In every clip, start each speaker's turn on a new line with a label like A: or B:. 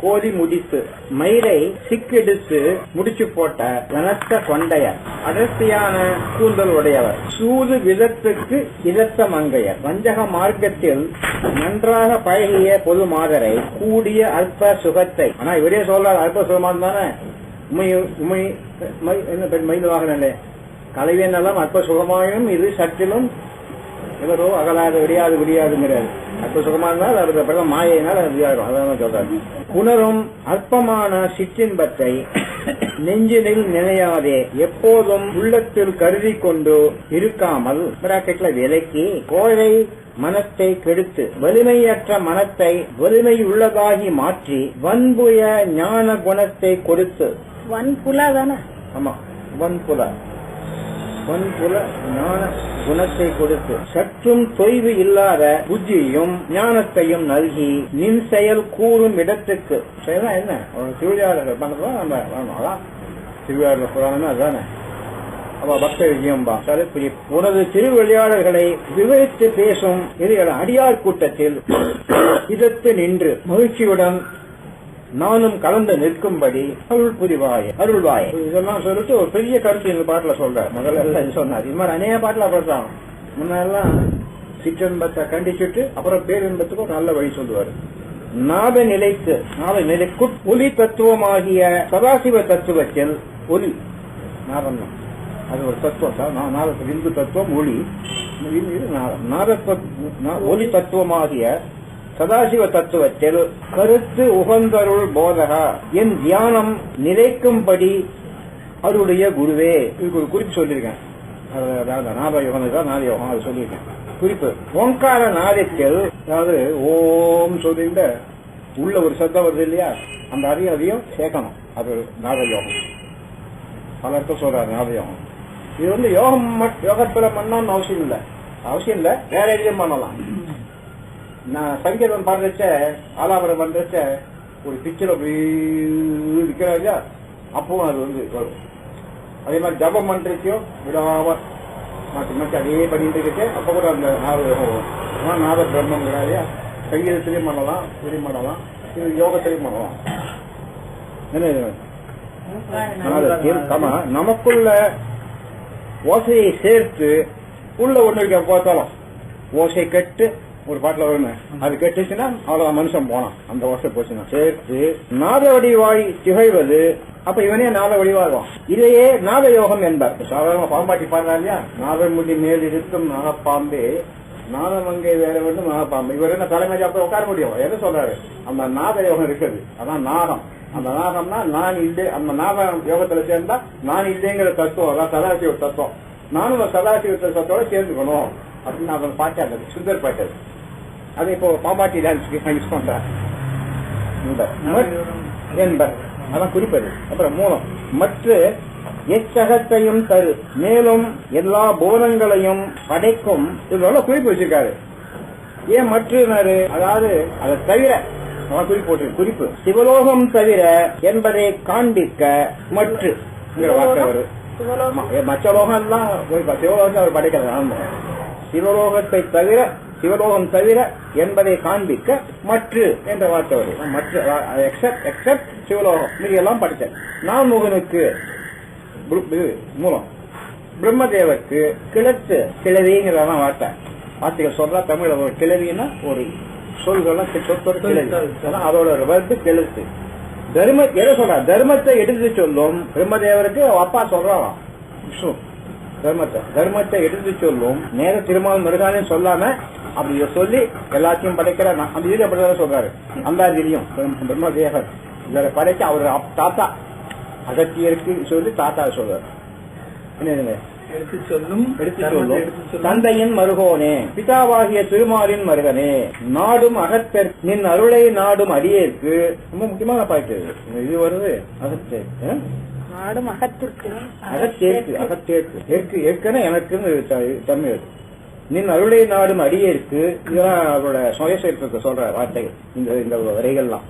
A: கோதி முடித்து மயிரை சிக்கெடுத்து முடிச்சு போட்ட கனத்த கொண்டையர் அடர்த்தியான கூந்தல் உடையவர் சூது விதத்துக்கு இதத்த மங்கையர். வஞ்சக மார்க்கத்தில் நன்றாக பழகிய பொது மாதரை கூடிய அற்ப சுகத்தை. ஆனா இவரே சொல்றார் அற்ப சுகமா தானே? உமை உமை மை- என்ன பெண் மயில்வாகனே கலைவே நலம் அற்ப சுகமாயும் இது சற்றிலும் இவரோ அகலாத விடியாது விடியாதுங்கிறார். அற்ப சுகமா இருந்தால் அவருக்கு பிறகு மாயினால் அது விடியாடும் அதான் சொல்றாரு புனரும் அற்பமான சிற்றின்பத்தை நெஞ்சினில் நினையாதே. எப்போதும் உள்ளத்தில் கருதி கொண்டு இருக்காமல் பிராக்கெட்ல விலக்கி கோழை மனத்தை கெடுத்து வலிமையற்ற மனத்தை வலிமை உள்ளதாகி மாற்றி வன்புய ஞான குணத்தை கொடுத்து
B: வன் புலா தானே?
A: ஆமா வன்புல. வன்புல ஞான குணத்தை கொடுத்து சற்றும் தொய்வு இல்லாத புத்தியையும் ஞானத்தையும் நல்கி நின் செயல் கூறும் இடத்துக்கு செயல்னா என்ன? ஒரு திருவிழாளர்கள் பண்றதா நம்ம வரணும். அதான். திருவிழாளர் புராணமே அதுதானே அவ பக்த விஜயம்பா உனது திருவிளையாடல்களை விவரித்து பேசும் இது அடியார் கூட்டத்தில் இதத்து நின்று மகிழ்ச்சியுடன் நானும் கலந்து நிற்கும்படி அருள் புரிவாய் அருள்வாய். இதெல்லாம் சொல்லிட்டு ஒரு பெரிய கருத்து இந்த பாட்டுல சொல்ற முதல்ல எல்லாம் இது சொன்னார். இது மாதிரி அநேக பாட்டுல அப்படித்தான் முன்னெல்லாம் சிற்றன்பத்தை கண்டிச்சுட்டு அப்புறம் பேரின்பத்துக்கு ஒரு நல்ல வழி சொல்லுவாரு. நாத நிலைக்கு நாத நிலைக்கு ஒலி தத்துவமாகிய சதாசிவ தத்துவத்தில் ஒலி நாதம் அது ஒரு தத்துவம் தான் நா- நாத இந்து தத்துவம் ஒளி நாதம். ஒலி தத்துவமாகிய சதாசிவ தத்துவத்தில் கருத்து உகந்தருள் போதகா என் தியானம் நிலைக்கும்படி அவருடைய குருவே. இதுக்கு ஒரு குறிப்பு சொல்லியிருக்கேன். அது- அதாவது நாத யோகம் தான் நாத யோகம் அது சொல்லியிருக்கேன். குறிப்பு ஓங்கார நாதத்தில் அதாவது ஓம் சொல்லிட்டு உள்ள ஒரு சத்தம் வருது இல்லையா? அந்த அதையும் அதையும் சேர்க்கணும். அது நாத யோகம் பல அர்த்தம் சொல்றாரு நாத யோகம் இது வந்து யோகம் மட்- யோகத்துல பண்ணணும்னு அவசியம் இல்லை. அவசியம் இல்லை. வேற எதையும் பண்ணலாம். நான் சங்கீதம் பாடுறச்ச ஆலாபனம் பண்றச்ச ஒரு பிக்சர் இருக்கிறா இல்லையா? அப்பவும் அது வந்து வரும். அதே மாதிரி ஜபம் பண்றச்சையும் விடாம மாற்றி மாற்றி அதே பண்ணிட்டு இருக்கு அப்ப கூட அந்த நாத யோகம் வரும். அதான் நாத பிரம்மங்கிறா இல்லையா? சங்கீதத்திலையும் பண்ணலாம் இதுலையும் பண்ணலாம் இது யோகத்திலையும் பண்ணலாம். நமக்குள்ள ஓசையை சேர்த்து உள்ள ஒண்ணு இருக்க பார்த்தாலும். ஓசை கெட்டு ஒரு பாட்டுல வருமே அது கெட்டுச்சுன்னா அவ்வளவுதான் மனுஷன் போனான். அந்த ஓசை போச்சுன்னா. சேர்த்து நாத வடிவாய் திகழ்வது அப்ப இவனே நாத வடிவாகும் இதையே நாத யோகம் என்பார் சாதாரண பாம்பாட்டி பாடுறா இல்லையா? நாதமுடி மேல் இருக்கும் நாகப்பாம்பே நாதமங்கை வேற வேண்டும் நாகப்பாம்பு. இவர் என்ன தலைமை அப்ப உட்கார முடியும்? எதை சொல்றாரு? அந்த நாத யோகம் இருக்குது. அதான் நாகம். அந்த நாகம்னா நான் இல்லை அந்த நாக யோகத்துல சேர்ந்தா நான் இல்லைங்கிற தத்துவம் அதான் சதாசிவ தத்துவம். நானும் சதாசிவ தத்துவத்தோட சேர்ந்துக்கணும். அப்படின்னு அவன் பாட்டாங்க சுந்தர் பாட்டது அது இப்போ பாம்பாட்டி டான்ஸ்க்கு யூஸ் பண்றேன் என்பர் அதான் குறிப்பது. அப்புறம் மூலம். மற்ற எச்சகத்தையும் தரு. மேலும் எல்லா புவனங்களையும் படைக்கும். இதோட குறிப்பு வச்சிருக்காரு. ஏன் மற்றுனாரு? அதாவது அதை தவிர அவன் குறிப்பு சிவலோகம் தவிர என்பதை காண்பிக்க மற்று. வார்த்தை வரும் மற்ற லோகம் குறிப்பா சிவலோகத்தை அவர் படைக்கிறது. சிவலோகத்தை தவிர சிவலோகம் தவிர என்பதை காண்பிக்க மற்று என்ற வார்த்தை வரும் மற்ற எக்ஸப்ட் எக்ஸப்ட் சிவலோகம். மீதி எல்லாம் படித்தேன் நான் முகனுக்கு மூலம். பிரம்மதேவருக்கு கிழத்து கிழவிங்கிறதான் வார்த்தை. வார்த்தைகள் சொல்றா தமிழ்ல ஒரு கிழவின்னா ஒரு சொல்கள்லாம் கி- சொத்தோட கிழவி. அதான் அதோட ஒரு வருது கிழத்து. தர்ம எதை சொல்றா? தர்மத்தை எடுத்து சொல்லும். பிரம்மதேவருக்கு அப்பா சொல்றான் விஷ்ணு. தர்மத்தை. தர்மத்தை எடுத்து சொல்லும். நேர திருமால் முருகானு சொல்லாம அப்படி சொல்லி எல்லாத்தையும் படைக்கிற நான் அந்த இது அப்படிதான் சொல்றாரு. அந்தாதிரியும் பிரம்மதேவர். இவரை படைக்க அவர் தாத்தா. அகத்தியருக்கு சொல்லி தாத்தா சொல்றாரு. என்ன?
C: எடுத்து சொல்லும்.
A: தந்தையின் மருகோனே பிதாவாகிய திருமாலின் மருகனே நாடும் அகத்தர் நின் அருளை நாடும் அடியேற்கு. ரொம்ப முக்கியமான பாட்டு இது. வருது. அகத்தே
B: நாடு மகத்திற்கு
A: அகத்தேற்கு அகத்தேற்கு. ஏற்கு ஏற்கனவே எனக்குன்னு தமிழ். நின் அருளை நாடும் அடியேற்கு இதெல்லாம் அவரோட சுயசேர்ப்பத்தை சொல்ற வார்த்தைகள் இந்த இந்த வரைகள்லாம்.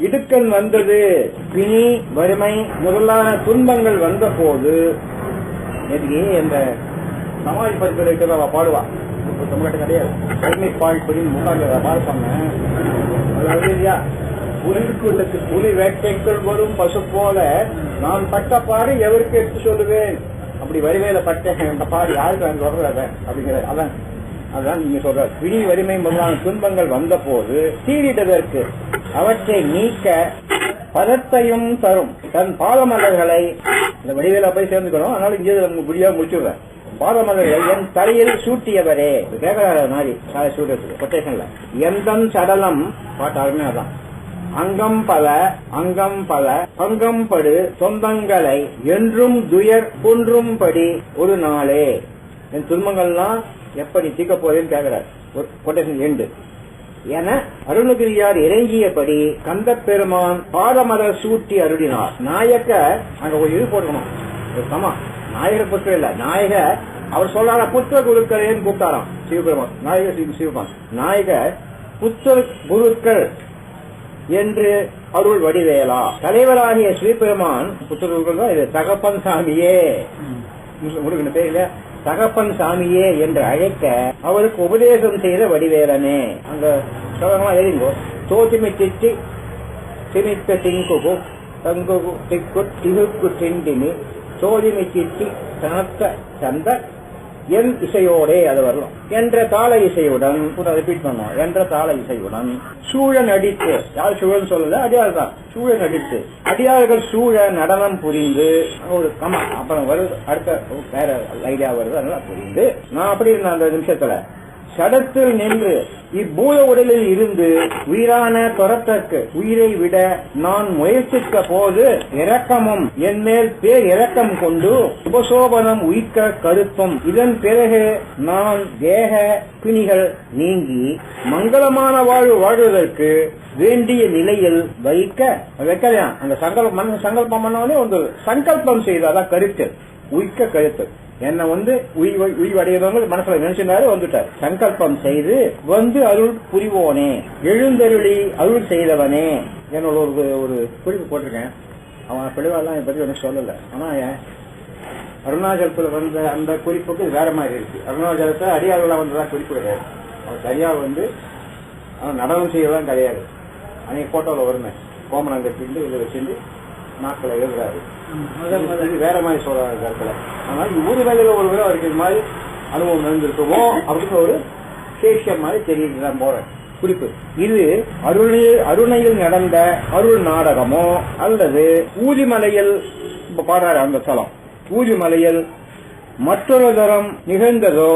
A: இடுக்கன் வந்தது பிணி வறுமை முதலான துன்பங்கள் வந்த போது அந்த சமாஜ் பதிப்பில் அவ பாடுவா. தமிழ்நாட்டு கிடையாது கல்வி பாழ்படின்னு முகாங்க பாடுப்பாங்க அதாவது இல்லையா? புலி வேட்டைக்குள் வரும் பசு போல நான் பட்ட பாடு எவருக்கு எடுத்து சொல்லுவேன்? அப்படி வரிவேல பட்டேன் அந்த பாடு யாருக்கு நான் சொல்றத அப்படிங்கிற அதான் அதான் நீங்க சொல்ற பிடி வலிமை முதலான துன்பங்கள் வந்த போது தீரிட்டதற்கு அவற்றை நீக்க பதத்தையும் தரும். தன் பாதமலர்களை இந்த வடிவேல போய் சேர்ந்துக்கணும். அதனால இங்கே நம்ம முடியா முடிச்சுடுறேன். பாதமலர்கள் என் தலையில் சூட்டியவரே. கேட்கறாரு மாதிரி சாலை சூட்டுறதுக்கு கொட்டேஷன்ல எந்தன் சடலம் பாட்டு அருமையா தான் அங்கம் பல அங்கம் பல பங்கம் படு சொந்தங்களை என்றும் துயர் குன்றும்படி ஒரு நாளே. என் துன்பங்கள்லாம் எப்படி தீக்க போறேன்னு கேட்கிறார் கொட்டேஷன் எண்டு என அருணகிரியார் இறங்கியபடி கந்த பெருமான் பாதமர சூட்டி அருளினார். நாயக்க அங்க ஒரு இது போட்டுக்கணும். சமா நாயகர் புத்தர் இல்ல. நாயக அவர் சொல்லாத புத்திர குருக்களேன்னு கூப்பிட்டாராம். சிவபெருமான். நாயக சிவ சிவபான் நாயக புத்திர குருக்கள் என்று அருள் வடிவேலா. தலைவராகிய ஸ்ரீபெருமான் புத்திரர்கள் இது தகப்பன் சாமியே. முருகன் பேர்ல தகப்பன் சாமியே என்று அழைக்க அவருக்கு உபதேசம் செய்த வடிவேலனே. அந்த ஸ்லோகமா எழுதிங்கோ. தோத்திமை திட்டி திணித்த திங்குகு தங்குகு திக்கு திகுக்கு திண்டினி சோதிமை திட்டி சனத்த தந்த என் இசையோடே அது வரலாம் என்ற தாள இசையுடன் ரிப்பீட் பண்ணோம் என்ற தாள இசையுடன் சூழன் அடித்து யார் சூழல் சொல்லல? அடியார் தான். சூழன் அடித்து அடியார்கள் சூழ நடனம் புரிந்து ஒரு கமா அப்புறம் வருது அடுத்த வேற ஐடியா வருது அதெல்லாம் புரிந்து நான் அப்படி இருந்தேன் அந்த நிமிஷத்துல. சடத்தில் நின்று இப்பூத உடலில் இருந்து உயிரான துரத்தற்கு உயிரை விட நான் முயற்சிக்க போது இரக்கமும் என் மேல் பேர் இரக்கம் கொண்டு உபசோபனம் உயிர்க்க கருத்தும். இதன் பிறகு நான் தேக பிணிகள் நீங்கி மங்களமான வாழ்வு வாழ்வதற்கு வேண்டிய நிலையில் வைக்க வைக்கலையா? அந்த சங்கல்பம் மன சங்கல்பம் பண்ணவனே வந்து சங்கல்பம் செய்தாதான் கருத்து. உயிர்க்க கருத்து. என்ன வந்து உயிர்வடையவங்க மனசுல நினைச்சிருந்தாரு வந்துட்டார். சங்கல்பம் செய்து வந்து அருள் புரிவோனே எழுந்தருளி அருள் செய்தவனே என்னோட ஒரு ஒரு குறிப்பு போட்டிருக்கேன். அவன் பிடிவாலாம் பத்தி ஒன்றும் சொல்லல. ஆனா அருணாச்சலத்துல வந்த அந்த குறிப்புக்கு வேற மாதிரி இருக்கு. அருணாச்சலத்தை அடியாறுல வந்ததா குறிப்பு கிடையாது. அவன் சரியா வந்து அவன் நடனம் செய்யலாம் கிடையாது. அன்னைக்கு போட்டோல வருமே. கோமணம் கட்டிட்டு இதை வச்சுட்டு நாட்களை எழுதுறாரு. இது வேற மாதிரி சொல்றாரு கருத்துல அதனால இவரு வேலையில ஒரு வேலை அவருக்கு இது மாதிரி அனுபவம் நடந்திருக்குமோ அப்படின்னு ஒரு சேஷம் மாதிரி தெரியுது போறேன். குறிப்பு. இது அருணையில் அருணையில் நடந்த அருள் நாடகமோ அல்லது ஊதிமலையில் பாடுறாரு அந்த ஸ்தலம் ஊதிமலையில் மற்றொரு தரம் நிகழ்ந்ததோ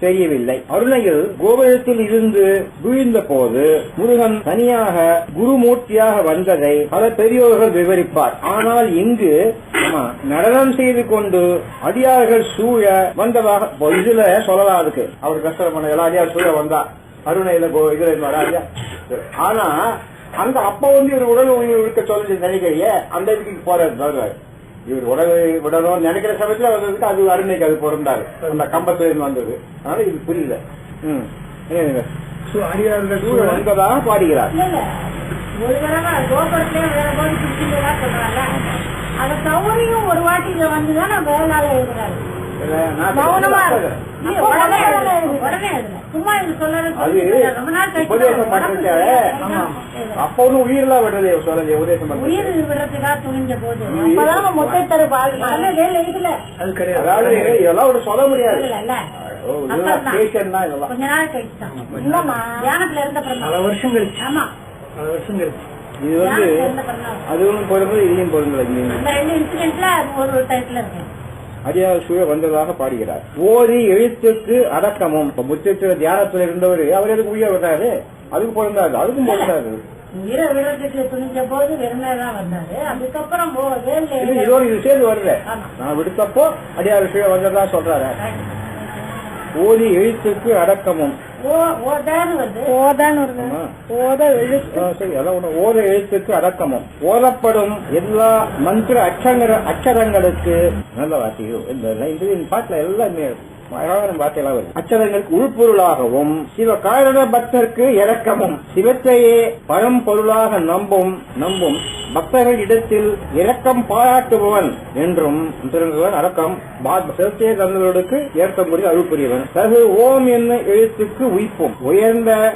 A: தெரியவில்லை. அருணையில் கோபுரத்தில் இருந்து வீழ்ந்த போது முருகன் தனியாக குருமூர்த்தியாக வந்ததை பல பெரியோர்கள் விவரிப்பார். ஆனால் இங்கு நடனம் செய்து கொண்டு அடியார்கள் சூழ வந்ததாக இதுல சொல்லலாம் அதுக்கு. அவர் கஷ்டம் பண்ண எல்லா அடியார் சூழ வந்தா. அருணையில கோ- இதுல இருந்தாரா ஆனா அந்த அப்ப வந்து இவர் உடல் உயிர் இருக்க சொல்லி நினைக்கிறிய அந்த இதுக்கு போறாரு இவர் உடல் விடணும் நினைக்கிற சமயத்துல வந்ததுக்கு அது அருணைக்கு அது பொருந்தாரு அந்த கம்பத்துல இருந்து வந்தது. அதனால இது புரியல. ம். வந்ததாக பாடுகிறார்.
B: ஒரு தடவை கோபுரத்திலே வேற சொல்றாங்க அதை தவறையும் ஒரு வாட்டி இங்க வந்துதான் நான் வேற நாள் எழுதுறாரு. மௌனமா
A: சொல்றது.
B: உடனே உடனே. சும்மா இது சொல்றது
A: அது
B: ரொம்ப நாள் கழிச்சு.
A: அப்ப ஒன்னும் உயிரெல்லாம் விடுறது சொல்லல உபதேசம்
B: உயிர்
A: பண்றது
B: விடுறதுக்காக துணிஞ்ச போது. அப்பதான் மொத்த தரு
C: அது கிடையாது.
A: அதாவது இதெல்லாம் ஒரு சொல்ல முடியாது.
B: கொஞ்ச நாள் கழிச்சு
C: பல வருஷம் கழிச்சு.
B: ஆமா.
C: பல வருஷம் கழிச்சு.
A: இது வந்து அதுவும் பொருந்தது இதையும் இங்கேயும்
B: அந்த ரெண்டு இன்சிடென்ட்ல ஒரு ஒரு டைப்ல இருக்கு.
A: அடியார் சூழ வந்ததாக பாடுகிறார். ஓதி எழுத்துக்கு அடக்கமும். இப்ப முத்திர தியானத்துல இருந்தவர் அவர் எதுக்கு உயிரை விட்டாரு? அதுக்கு பொருந்தாது அதுக்கும் பொருந்தாது இதோட இது சேர்ந்து
B: ஆமா.
A: நான் விடுத்தப்போ அடியார் சூழ வந்ததா சொல்றாரு. ஓதி எழுத்துக்கு அடக்கமும்.
B: ஓத
A: எழுத்துக்கு அடக்கமும். ஓதப்படும் எல்லா மந்திர அச்சங்கர அச்சரங்களுக்கு நல்ல இது இந்த பாட்டுல எல்லாம் அழகான வார்த்தைகளாக வருது. அச்சரங்களுக்கு உள்பொருளாகவும் சிவ காரண பக்தருக்கு இரக்கமும் சிவத்தையே பழம் பொருளாக நம்பும் நம்பும் பக்தர்கள் இடத்தில் இரக்கம் பாராட்டுபவன் என்றும் திருங்குவன் அரக்கம் சிவத்தையே தந்தவர்களுக்கு ஏற்கக்கூடிய அருள் புரியவன் தகு ஓம் என்ன எழுத்துக்கு உயிப்போம் உயர்ந்த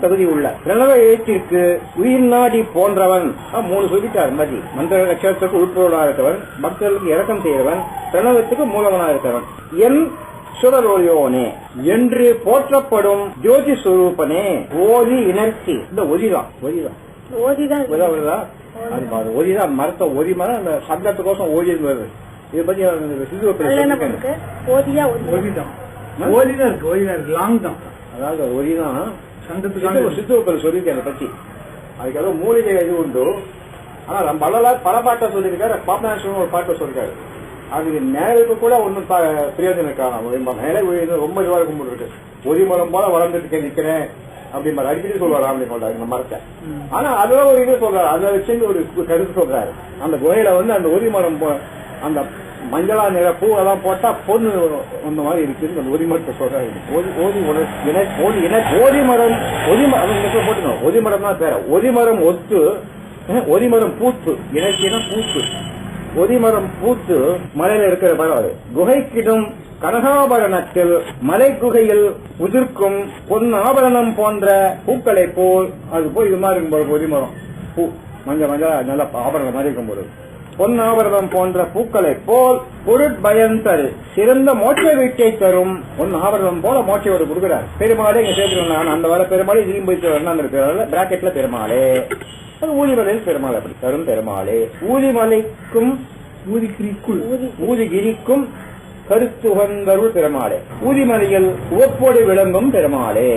A: தகுதி உள்ள. பிரணவ எழுத்திற்கு உயிர் நாடி போன்றவன். மூணு சொல்லிட்டார் மதி மந்திர லட்சத்துக்கு உட்பொருளாக இருக்கவன். பக்தர்களுக்கு இரக்கம் செய்கிறவன். பிரணவத்துக்கு மூலவனாக இருக்கவன். என் சுடரொழியோனே என்று போற்றப்படும் ஜோதி சுரூபனே ஓதி இணர்ச்சி இந்த ஒதிதான் ஒதிதான்.
B: ஓதிதான்.
A: அது மரத்தை ஒதி மரம் அந்த சப்தத்துக்கோசம் ஓதி வருது. இதை பத்தி
B: அதுல என்ன
A: சிந்து
B: பண்ணுக்கு ஓதியா ஓதியா
C: ஓதி தான் ஓதி தான் இருக்கு ஓதி தான் இருக்கு. லாங் தான்.
A: அதாவது ஒதிதான்.
C: சங்கத்துக்காக
A: சித்துவக்கள் சொல்லியிருக்கேன் அதை பத்தி. அதுக்கு ஏதோ மூலிகை இது உண்டு. ஆனா நம்ம வள்ளலார் பல பாட்டை சொல்லியிருக்காரு. பாப்பநாசன் ஒரு பாட்டை சொல்லிருக்காரு அதுக்கு நேருக்கு கூட ஒன்றும் பிரயோஜனம் காணும் மேலே ரொம்ப இதுவாக இருக்கு. ஒரு மரம் போல வளர்ந்துட்டு நிக்கிறேன் அப்படிம்பாரு அடிக்கடி சொல்லுவார் ராமலி சொல்றாரு இந்த மரத்தை. ஆனா அதுல ஒரு இது சொல்றாரு. அதை வச்சு ஒரு கருத்து சொல்றாரு. அந்த குகையில வந்து அந்த ஒரி மரம் போ- அந்த மஞ்சளா நிற பூவெல்லாம் போட்டா பொண்ணு அந்த மாதிரி இருக்குன்னு அந்த ஒதி மரத்தை சொல்றாரு. ஓதி ஓதி உணர் இணை ஓதி இணை ஓதி மரம் ஒதி மரம் போட்டுக்கணும். ஒதி மரம் தான் பேர ஒதி மரம் ஒத்து அஹ், ஒதி மரம் பூத்து இணைச்சினா பூத்து. பொதிமரம் பூத்து மலையில இருக்கிற பரவாது குகைக்கிடும் கனகாபரணத்தில் மலை குகையில் உதிர்க்கும் பொன் ஆபரணம் போன்ற பூக்களை போல் அது போய் இது மாதிரி இருக்கும்போது போது கொதிமரம் பூ மஞ்சள் மஞ்சள் நல்ல ஆபரணம் மாதிரி இருக்கும்போது. பொன் ஆபரணம் போன்ற பூக்களை போல் பொருட்பயன் தரு. சிறந்த மோட்ச வீட்டை தரும். பொன் ஆபரணம் போல மோட்ச வீடு கொடுக்கிறார் பெருமாளே இங்க சேர்த்துக்கணும். அந்த வர பெருமாளே இதையும் போய் வரணும் பிராக்கெட்ல பெருமாளே அது ஊதிமலையில் பெருமாள் அப்படி தரும் பெருமாளே. ஊதிமலைக்கும்
C: ஊதிக்கிரிக்குள்
A: ஊதிகிரிக்கும் கருத்துகந்தருள் பெருமாளே. ஊதிமலையில் உவப்போடு விளங்கும் பெருமாளே.